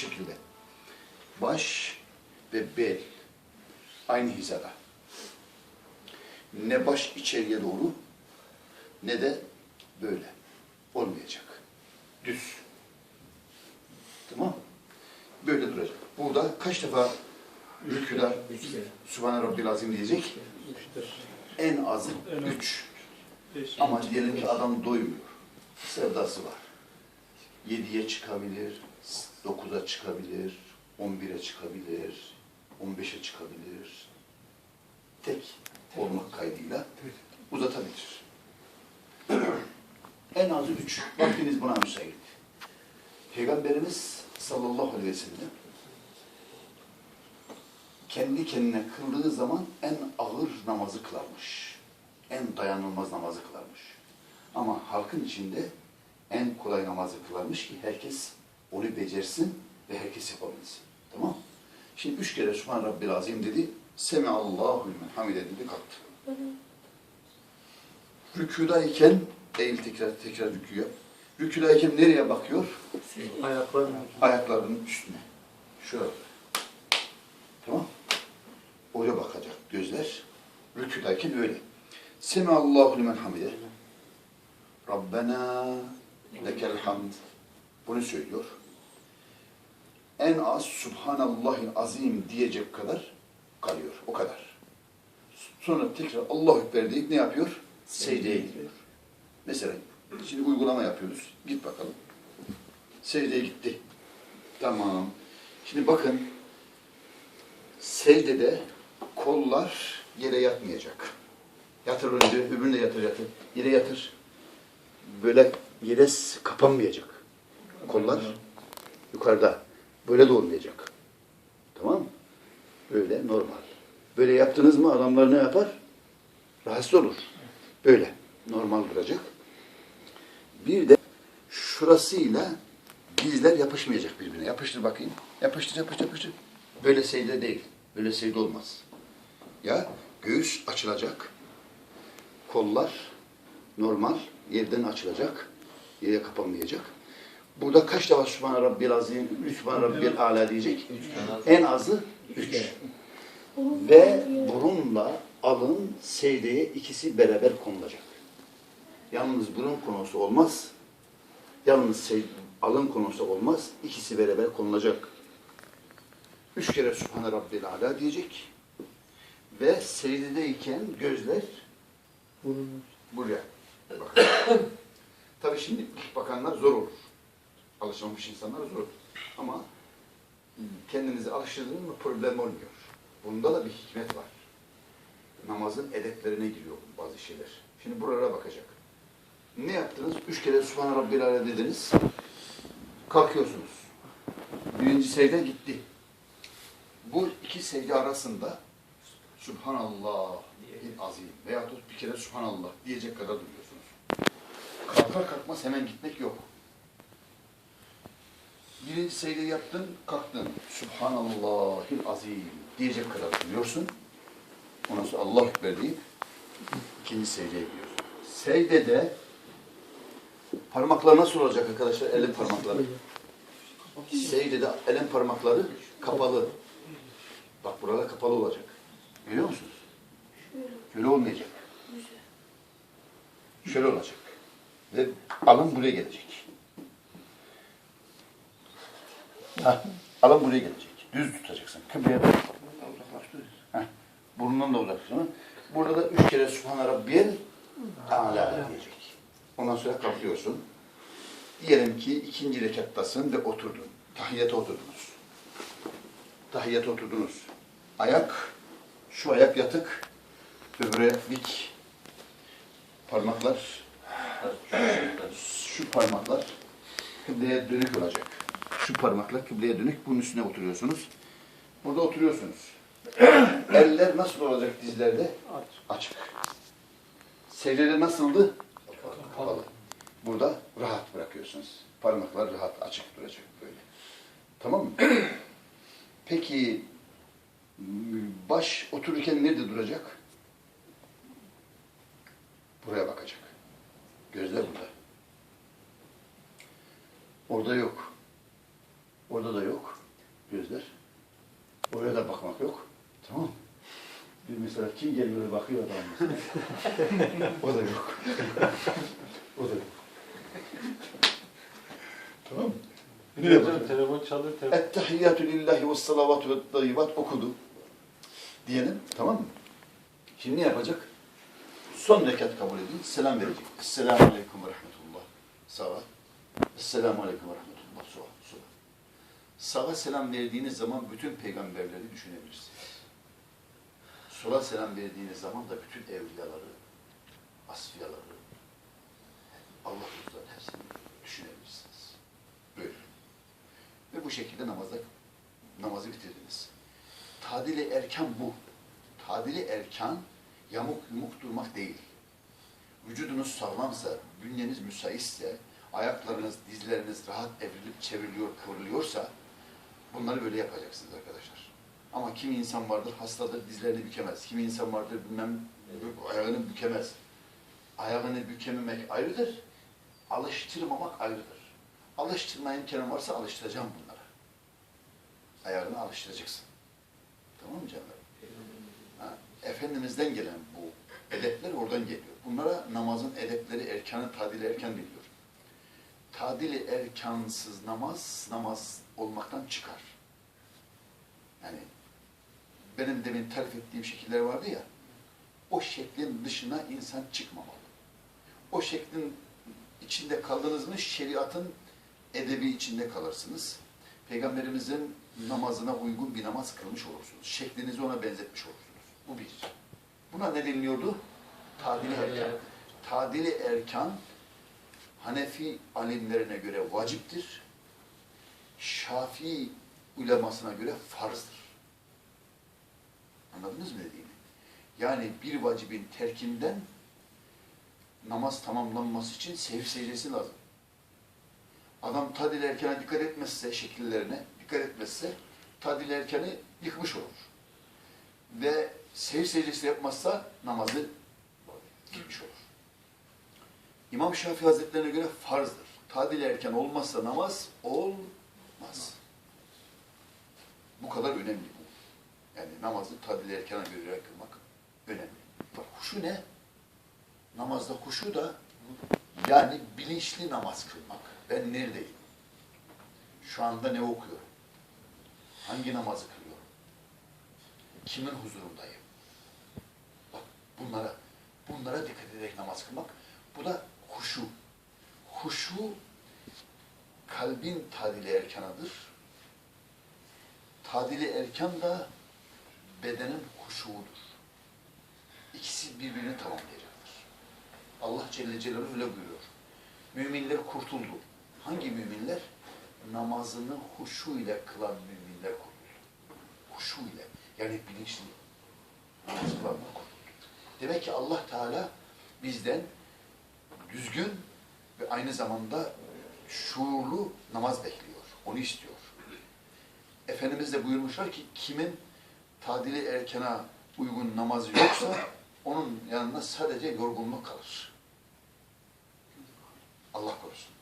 şekilde. Baş ve bel aynı hizada. Ne baş içeriye doğru ne de böyle. Olmayacak. Düz. Tamam Böyle duracak. Burada kaç defa rüküda. Sübhane Rabbil Azim diyecek? En az. üç. Ama diyelim ki adam doymuyor. Sevdası var. Yediye çıkabilir, dokuza çıkabilir, on bire çıkabilir, on beşe çıkabilir. Tek olmak kaydıyla uzatabilir. en azı üç. Vaktiniz buna müsait. Peygamberimiz sallallahu aleyhi ve sellem kendi kendine kıldığı zaman en ağır namazı kılarmış. En dayanılmaz namazı kılarmış. Ama halkın içinde en kolay namazı kılarmış ki herkes onu becersin ve herkes yapabilsin. Tamam Şimdi üç kere Sübhan Rabbil Azim dedi. Semiallahu limen hamide dedi kalktı. Rükudayken eğil tekrar tekrar rüküye. Rükudayken nereye bakıyor? Ayaklarını Ayaklarının üstüne. Şöyle. Tamam. Oraya bakacak gözler. Rüküdayken öyle. Semiallahu limen hamide. Rabbena lekel hamd. Bunu söylüyor. En az Subhanallahil azim diyecek kadar kalıyor. O kadar. Sonra tekrar Allahu Ekber deyip ne yapıyor? Secdeye gidiyor. Mesela şimdi uygulama yapıyoruz. Git bakalım. Secdeye gitti. Tamam. Şimdi bakın secdede kollar yere yatmayacak. Yatır önce, öbürünü de yatır yatır. Yere yatır. Böyle yere kapanmayacak. Kollar yukarıda. Böyle de olmayacak. Tamam mı? Böyle normal. Böyle yaptınız mı adamlar ne yapar? Rahatsız olur. Böyle. Normal duracak. Bir de şurasıyla dizler yapışmayacak birbirine. Yapıştır bakayım. Yapıştır, yapıştır, yapıştır. Böyle secde değil. Böyle secde olmaz. Ya göğüs açılacak. Kollar normal yerden açılacak. Yere kapanmayacak. Burada kaç defa Sübhane Rabbil Azim, Sübhane Rabbil Ala diyecek? En azı üç. Ve burunla alın secdeye ikisi beraber konulacak. Yalnız burun konusu olmaz. Yalnız alın konusu olmaz. İkisi beraber konulacak. Üç kere Sübhane Rabbil Ala diyecek. Ve secdedeyken gözler buraya. Tabii şimdi ilk bakanlar zor olur. Alışamamış insanlar zor. Ama kendinizi alıştırdınız mı problem olmuyor. Bunda da bir hikmet var. Namazın edeplerine giriyor bazı şeyler. Şimdi buralara bakacak. Ne yaptınız? Üç kere Sübhane Rabbil Ala dediniz. Kalkıyorsunuz. Birinci secde gitti. Bu iki secde arasında Subhanallah azim veya bir kere Subhanallah diyecek kadar duruyorsunuz. Kalkar kalkmaz hemen gitmek yok. Birinci secde yaptın, kalktın. Subhanallahil azim diyecek kadar duruyorsun. Ondan sonra Allah Ekber deyip ikinci secdeye gidiyorsun. Secdede parmaklar nasıl olacak arkadaşlar? Elin parmakları. Secdede elin parmakları kapalı. Bak burada kapalı olacak. Görüyor musunuz? Şöyle olmayacak. Şöyle olacak. Ve alın buraya gelecek. Heh, alın buraya gelecek. Düz tutacaksın. Kıbleye. Heh, Burnundan da uzaksın. Burada da üç kere Sübhane Rabbiyel A'la diyecek. Ondan sonra kalkıyorsun. Diyelim ki ikinci rekattasın ve oturdun. Tahiyyata oturdunuz. Tahiyyata oturdunuz. Ayak, şu ayak yatık, öbürü dik. Parmaklar, şu parmaklar kıbleye dönük olacak. Şu parmaklar kıbleye dönük, bunun üstüne oturuyorsunuz. Burada oturuyorsunuz. Eller nasıl olacak dizlerde? aç. Açık. Secdede nasıldı? Kapalı. Burada rahat bırakıyorsunuz. Parmaklar rahat, açık duracak böyle. Tamam mı? Peki baş otururken nerede duracak? Buraya bakacak. Gözler burada. Orada yok. Orada da yok gözler. Oraya da bakmak yok. Tamam mı? Bir mesela kim geliyor bakıyor adam o da yok. o da yok. tamam mı? Hocam bakıyor? telefon çalıyor. Telefon. Ettehiyyatü lillahi ve salavatü ve tayyibat okudu. Diyelim tamam mı? Şimdi ne yapacak? Son rekat kabul edin, selam verecek. Esselamu aleyküm ve rahmetullah. Sağa. Esselamu aleyküm ve rahmetullah. Sola. Sola. Sağa selam verdiğiniz zaman bütün peygamberleri düşünebilirsiniz. Sola selam verdiğiniz zaman da bütün evliyaları, asfiyaları, Allah dostları hepsini düşünebilirsiniz. Böyle. Ve bu şekilde namazda namazı bitirdiniz. Tadili erkan bu. Tadili erkan yamuk yumuk durmak değil. Vücudunuz sağlamsa, bünyeniz müsaitse, ayaklarınız, dizleriniz rahat evrilip çevriliyor, kıvrılıyorsa bunları böyle yapacaksınız arkadaşlar. Ama kimi insan vardır hastadır, dizlerini bükemez. Kimi insan vardır bilmem ayağını bükemez. Ayağını bükememek ayrıdır. Alıştırmamak ayrıdır. Alıştırma imkanı varsa alıştıracağım bunlara. Ayarını alıştıracaksın. Tamam mı canım? Ha, Efendimiz'den gelen bu edepler oradan geliyor. Bunlara namazın edepleri, erkanı, tadili erkan deniyor. Tadili erkansız namaz, namaz olmaktan çıkar. Yani benim demin tarif ettiğim şekiller vardı ya, o şeklin dışına insan çıkmamalı. O şeklin içinde kaldınız mı şeriatın edebi içinde kalırsınız. Peygamberimizin namazına uygun bir namaz kılmış olursunuz. Şeklinizi ona benzetmiş olursunuz. Bu bir. Buna ne deniliyordu? Tadili erkan. Tadili erkan Hanefi alimlerine göre vaciptir. Şafii ulemasına göre farzdır. Anladınız mı dediğimi? Yani bir vacibin terkinden namaz tamamlanması için sehiv secdesi lazım. Adam tadil erkene dikkat etmezse, şekillerine dikkat etmezse tadil erkeni yıkmış olur. Ve sehiv secdesi yapmazsa namazı gitmiş olur. İmam Şafii Hazretlerine göre farzdır. Tadil erken olmazsa namaz olmaz. Bu kadar önemli. Yani namazı tadil erkene göre kılmak önemli. Bak huşu ne? Namazda huşu da yani bilinçli namaz kılmak. Ben neredeyim? Şu anda ne okuyorum? Hangi namazı kılıyorum? Kimin huzurundayım? Bak bunlara, bunlara dikkat ederek namaz kılmak. Bu da huşu. Huşu kalbin tadili erkanıdır. Tadili erkan da bedenin huşuğudur. İkisi birbirini tamamlayacaktır. Allah Celle Celaluhu öyle buyuruyor. Müminler kurtuldu. Hangi müminler? Namazını huşu ile kılan müminler kurtuldu. Huşu ile. Yani bilinçli. Namaz kılanlar kurtuldu. Demek ki Allah Teala bizden düzgün ve aynı zamanda şuurlu namaz bekliyor. Onu istiyor. Efendimiz de buyurmuşlar ki kimin tadili erkena uygun namazı yoksa onun yanında sadece yorgunluk kalır. Allah korusun.